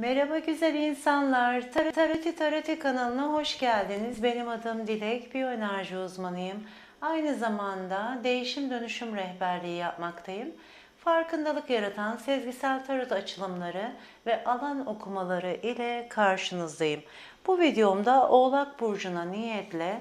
Merhaba güzel insanlar. Tar Taroti Taroti kanalına hoş geldiniz. Benim adım Dilek, biyoenerji uzmanıyım. Aynı zamanda değişim dönüşüm rehberliği yapmaktayım. Farkındalık yaratan sezgisel tarot açılımları ve alan okumaları ile karşınızdayım. Bu videomda Oğlak Burcu'na niyetle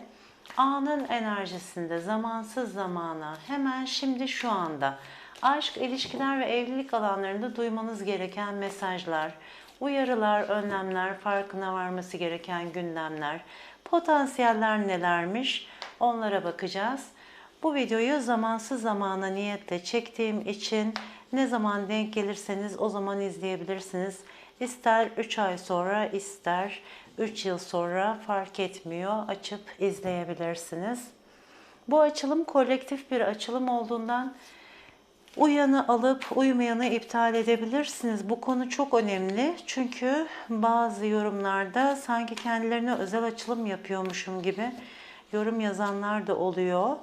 anın enerjisinde zamansız zamana hemen şimdi şu anda aşk, ilişkiler ve evlilik alanlarında duymanız gereken mesajlar, uyarılar, önlemler, farkına varması gereken gündemler, potansiyeller nelermiş onlara bakacağız. Bu videoyu zamansız zamana niyetle çektiğim için ne zaman denk gelirseniz o zaman izleyebilirsiniz. İster 3 ay sonra ister 3 yıl sonra fark etmiyor açıp izleyebilirsiniz. Bu açılım kolektif bir açılım olduğundan Uyanı alıp uyumayanı iptal edebilirsiniz. Bu konu çok önemli. Çünkü bazı yorumlarda sanki kendilerine özel açılım yapıyormuşum gibi yorum yazanlar da oluyor.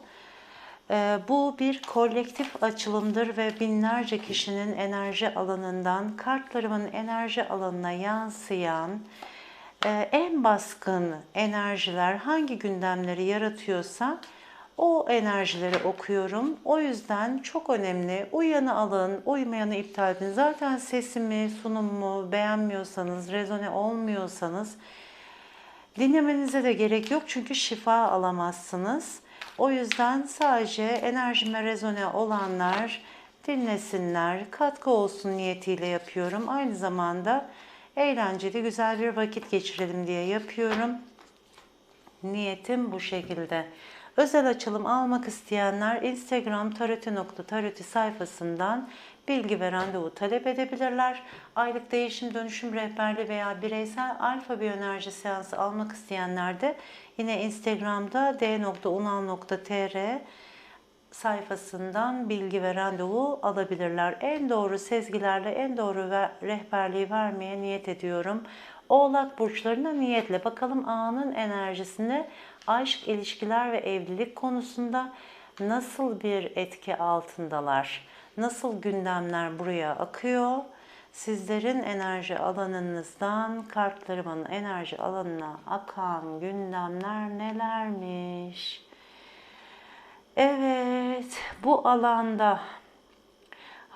Ee, bu bir kolektif açılımdır ve binlerce kişinin enerji alanından kartlarımın enerji alanına yansıyan e, en baskın enerjiler hangi gündemleri yaratıyorsa o enerjileri okuyorum. O yüzden çok önemli. Uyanı alın, uymayanı iptal edin. Zaten sesimi, sunumumu beğenmiyorsanız, rezone olmuyorsanız dinlemenize de gerek yok. Çünkü şifa alamazsınız. O yüzden sadece enerjime rezone olanlar dinlesinler, katkı olsun niyetiyle yapıyorum. Aynı zamanda eğlenceli, güzel bir vakit geçirelim diye yapıyorum. Niyetim bu şekilde. Özel açılım almak isteyenler Instagram taroti.taroti sayfasından bilgi ve randevu talep edebilirler. Aylık değişim dönüşüm rehberliği veya bireysel alfa biyoenerji seansı almak isteyenler de yine Instagram'da d.unal.tr sayfasından bilgi ve randevu alabilirler. En doğru sezgilerle en doğru ve rehberliği vermeye niyet ediyorum. Oğlak burçlarına niyetle bakalım anın enerjisinde aşk, ilişkiler ve evlilik konusunda nasıl bir etki altındalar? Nasıl gündemler buraya akıyor? Sizlerin enerji alanınızdan kartlarımın enerji alanına akan gündemler nelermiş? Evet, bu alanda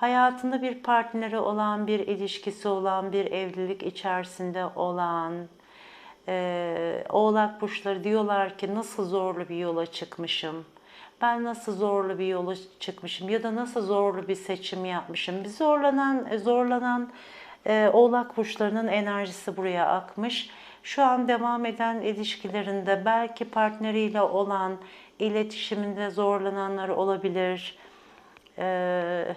hayatında bir partneri olan, bir ilişkisi olan, bir evlilik içerisinde olan e, oğlak burçları diyorlar ki nasıl zorlu bir yola çıkmışım. Ben nasıl zorlu bir yola çıkmışım ya da nasıl zorlu bir seçim yapmışım. Bir zorlanan zorlanan e, oğlak burçlarının enerjisi buraya akmış. Şu an devam eden ilişkilerinde belki partneriyle olan iletişiminde zorlananlar olabilir. Eee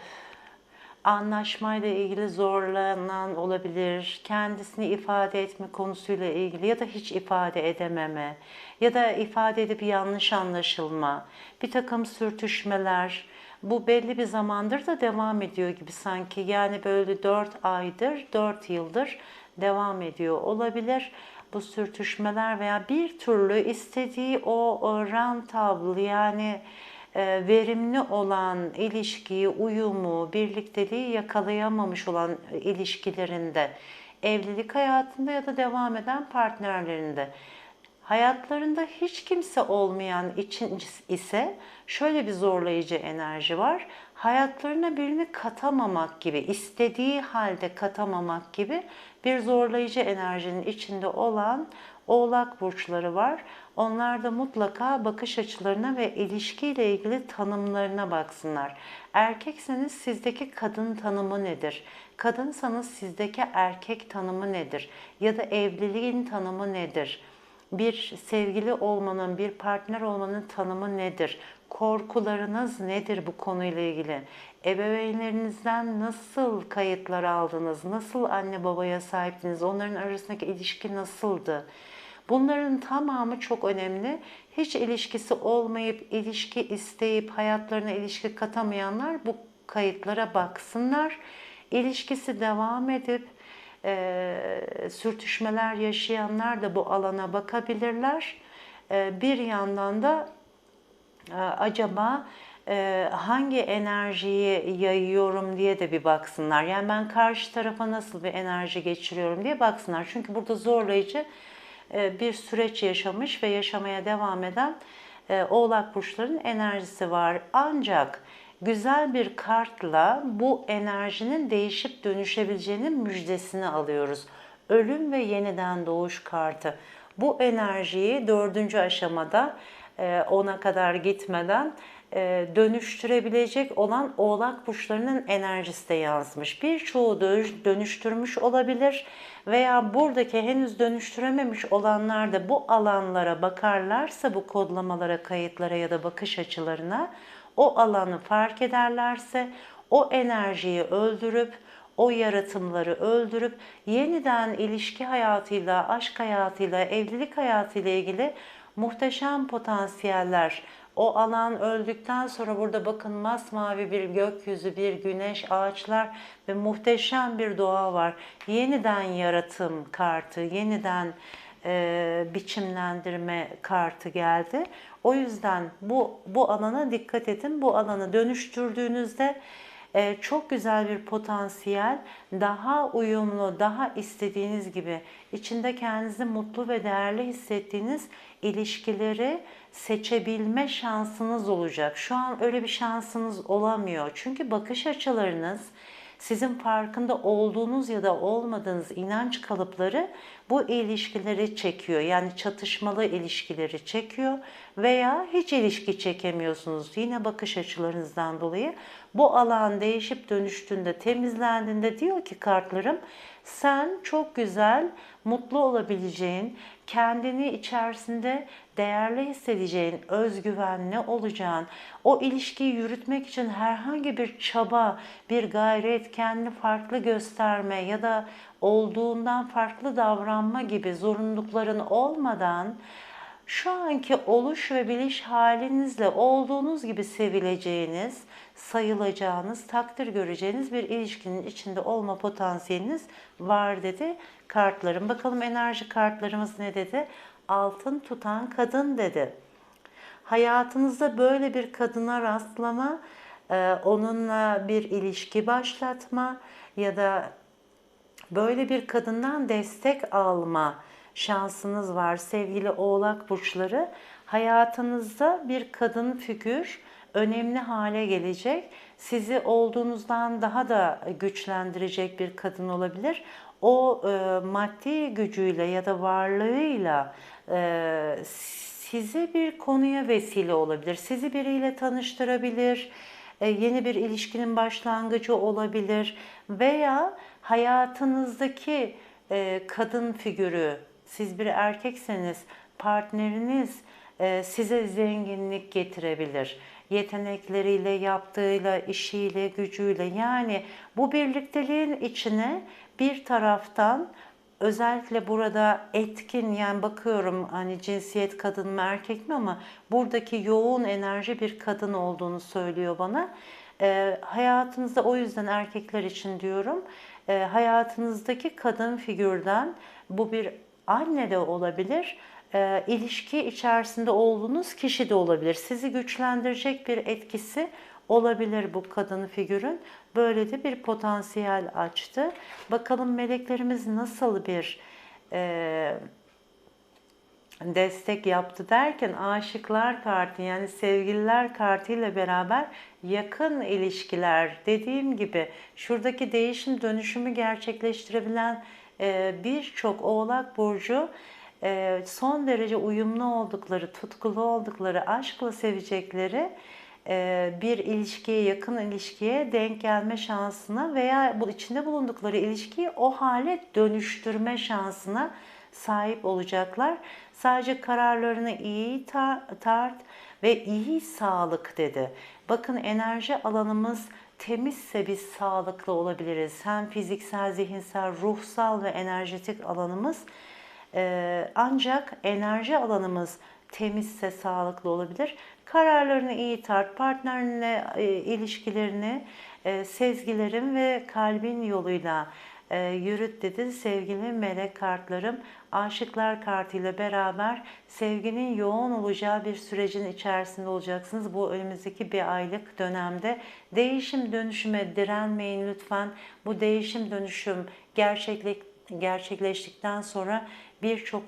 anlaşmayla ilgili zorlanan olabilir, kendisini ifade etme konusuyla ilgili ya da hiç ifade edememe ya da ifade edip yanlış anlaşılma, bir takım sürtüşmeler, bu belli bir zamandır da devam ediyor gibi sanki. Yani böyle 4 aydır, 4 yıldır devam ediyor olabilir. Bu sürtüşmeler veya bir türlü istediği o, o rentable yani verimli olan ilişkiyi, uyumu, birlikteliği yakalayamamış olan ilişkilerinde, evlilik hayatında ya da devam eden partnerlerinde hayatlarında hiç kimse olmayan için ise şöyle bir zorlayıcı enerji var. Hayatlarına birini katamamak gibi, istediği halde katamamak gibi bir zorlayıcı enerjinin içinde olan oğlak burçları var. Onlar da mutlaka bakış açılarına ve ilişkiyle ilgili tanımlarına baksınlar. Erkekseniz sizdeki kadın tanımı nedir? Kadınsanız sizdeki erkek tanımı nedir? Ya da evliliğin tanımı nedir? Bir sevgili olmanın, bir partner olmanın tanımı nedir? Korkularınız nedir bu konuyla ilgili? Ebeveynlerinizden nasıl kayıtlar aldınız? Nasıl anne babaya sahiptiniz? Onların arasındaki ilişki nasıldı? Bunların tamamı çok önemli. Hiç ilişkisi olmayıp ilişki isteyip hayatlarına ilişki katamayanlar bu kayıtlara baksınlar. İlişkisi devam edip e, sürtüşmeler yaşayanlar da bu alana bakabilirler. E, bir yandan da acaba e, hangi enerjiyi yayıyorum diye de bir baksınlar. Yani ben karşı tarafa nasıl bir enerji geçiriyorum diye baksınlar. Çünkü burada zorlayıcı e, bir süreç yaşamış ve yaşamaya devam eden e, oğlak burçların enerjisi var. Ancak güzel bir kartla bu enerjinin değişip dönüşebileceğinin müjdesini alıyoruz. Ölüm ve yeniden doğuş kartı. Bu enerjiyi dördüncü aşamada ona kadar gitmeden e, dönüştürebilecek olan oğlak burçlarının enerjisi de yazmış. Birçoğu dönüştürmüş olabilir veya buradaki henüz dönüştürememiş olanlar da bu alanlara bakarlarsa bu kodlamalara, kayıtlara ya da bakış açılarına o alanı fark ederlerse o enerjiyi öldürüp o yaratımları öldürüp yeniden ilişki hayatıyla, aşk hayatıyla, evlilik hayatıyla ilgili muhteşem potansiyeller. O alan öldükten sonra burada bakın masmavi bir gökyüzü, bir güneş, ağaçlar ve muhteşem bir doğa var. Yeniden yaratım kartı, yeniden e, biçimlendirme kartı geldi. O yüzden bu bu alana dikkat edin. Bu alanı dönüştürdüğünüzde e, çok güzel bir potansiyel, daha uyumlu, daha istediğiniz gibi içinde kendinizi mutlu ve değerli hissettiğiniz ilişkileri seçebilme şansınız olacak. Şu an öyle bir şansınız olamıyor. Çünkü bakış açılarınız sizin farkında olduğunuz ya da olmadığınız inanç kalıpları bu ilişkileri çekiyor. Yani çatışmalı ilişkileri çekiyor veya hiç ilişki çekemiyorsunuz. Yine bakış açılarınızdan dolayı bu alan değişip dönüştüğünde, temizlendiğinde diyor ki kartlarım sen çok güzel, mutlu olabileceğin, kendini içerisinde değerli hissedeceğin, özgüvenli olacağın, o ilişkiyi yürütmek için herhangi bir çaba, bir gayret, kendini farklı gösterme ya da olduğundan farklı davranma gibi zorunlulukların olmadan şu anki oluş ve biliş halinizle olduğunuz gibi sevileceğiniz, sayılacağınız, takdir göreceğiniz bir ilişkinin içinde olma potansiyeliniz var dedi kartlarım. Bakalım enerji kartlarımız ne dedi? Altın tutan kadın dedi. Hayatınızda böyle bir kadına rastlama, e, onunla bir ilişki başlatma ya da böyle bir kadından destek alma şansınız var sevgili oğlak burçları. Hayatınızda bir kadın figür önemli hale gelecek. Sizi olduğunuzdan daha da güçlendirecek bir kadın olabilir. O e, maddi gücüyle ya da varlığıyla e, sizi bir konuya vesile olabilir. Sizi biriyle tanıştırabilir. E, yeni bir ilişkinin başlangıcı olabilir veya hayatınızdaki e, kadın figürü, siz bir erkekseniz partneriniz e, size zenginlik getirebilir. Yetenekleriyle, yaptığıyla, işiyle, gücüyle yani bu birlikteliğin içine bir taraftan özellikle burada etkin yani bakıyorum hani cinsiyet kadın mı erkek mi ama buradaki yoğun enerji bir kadın olduğunu söylüyor bana. E, hayatınızda o yüzden erkekler için diyorum e, hayatınızdaki kadın figürden bu bir anne de olabilir, e, ilişki içerisinde olduğunuz kişi de olabilir. Sizi güçlendirecek bir etkisi olabilir bu kadın figürün. Böyle de bir potansiyel açtı. Bakalım meleklerimiz nasıl bir e, destek yaptı derken aşıklar kartı yani sevgililer kartı ile beraber yakın ilişkiler dediğim gibi şuradaki değişim dönüşümü gerçekleştirebilen e, birçok oğlak burcu e, son derece uyumlu oldukları, tutkulu oldukları, aşkla sevecekleri bir ilişkiye, yakın ilişkiye denk gelme şansına veya bu içinde bulundukları ilişkiyi o hale dönüştürme şansına sahip olacaklar. Sadece kararlarını iyi tart ve iyi sağlık dedi. Bakın enerji alanımız temizse biz sağlıklı olabiliriz. Hem fiziksel, zihinsel, ruhsal ve enerjetik alanımız ee, ancak enerji alanımız temizse sağlıklı olabilir. Kararlarını iyi tart, partnerle e, ilişkilerini e, sezgilerin ve kalbin yoluyla e, yürüt dedi sevgili melek kartlarım. Aşıklar kartıyla beraber sevginin yoğun olacağı bir sürecin içerisinde olacaksınız. Bu önümüzdeki bir aylık dönemde değişim dönüşüme direnmeyin lütfen. Bu değişim dönüşüm gerçeklik gerçekleştikten sonra birçok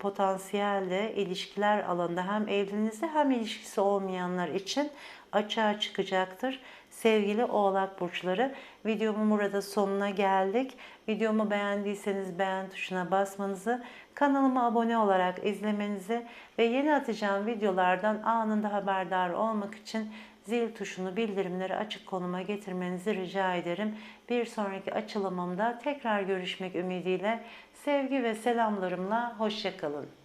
potansiyelle ilişkiler alanında hem evliliğinizde hem ilişkisi olmayanlar için açığa çıkacaktır. Sevgili Oğlak Burçları, videomun burada sonuna geldik. Videomu beğendiyseniz beğen tuşuna basmanızı, kanalıma abone olarak izlemenizi ve yeni atacağım videolardan anında haberdar olmak için zil tuşunu bildirimleri açık konuma getirmenizi rica ederim. Bir sonraki açılımımda tekrar görüşmek ümidiyle sevgi ve selamlarımla hoşçakalın.